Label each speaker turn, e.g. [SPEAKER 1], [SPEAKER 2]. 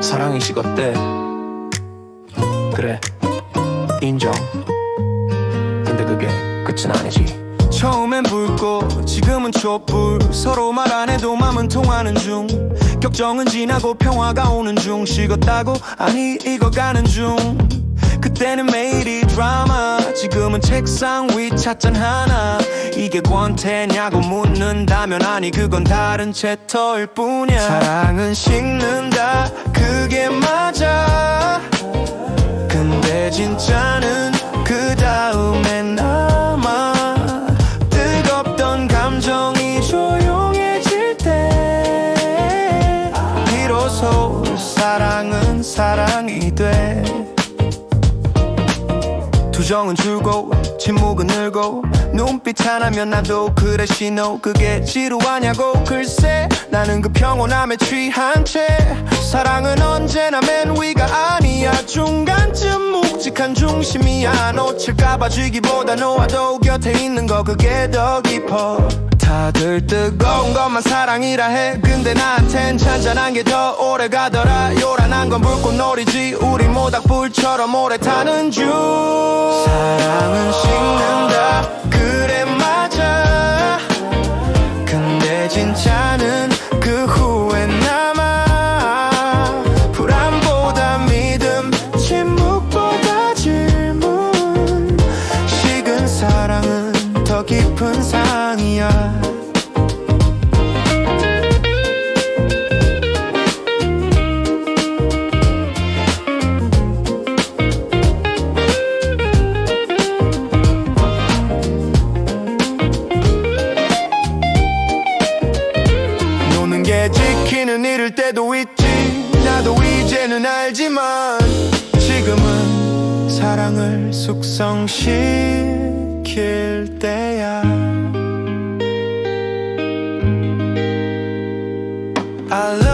[SPEAKER 1] 사랑이 식었대. 그래 인정. 근데 그게 끝은 아니지.
[SPEAKER 2] 처음엔 붉고 지금은 촛불. 서로 말 안 해도 맘은 통하는 중. 격정은 지나고 평화가 오는 중. 식었다고 아니 익어가는 중 그때는 매일이 드라마. 지금은 책상 위 찻잔 하나. 이게 권태냐고 묻는다면 아니 그건 다른 챕터일 뿐이야. 사랑은 식는다. 그게 맞아. 근데 진짜는 그 다음에 남아. 뜨겁던 감정이 조용해질 때. 비로소 사랑은 사랑이 돼 투정은 줄고 침묵은 늘고 눈빛 하나면 나도 그래 신호 그게 지루하냐고. 글쎄 나는 그 평온함에 취한 채 사랑은 언제나 맨 위가 아니야. 중간쯤 묵직한 중심이야 놓칠까봐 쥐기보다 놓아도 곁에 있는 거 그게 더 깊어. 다들 뜨거운 것만 사랑이라 해. 근데 나한텐 잔잔한 게 더 오래 가더라. 요란한 건 불꽃놀이지. 우리 모닥불처럼 오래 타는 중. 사랑은 식는다. 그래 맞아. 근데 진짜는 때도 있지 나도 이제는 알지만 지금은 사랑을 숙성시킬 때야. I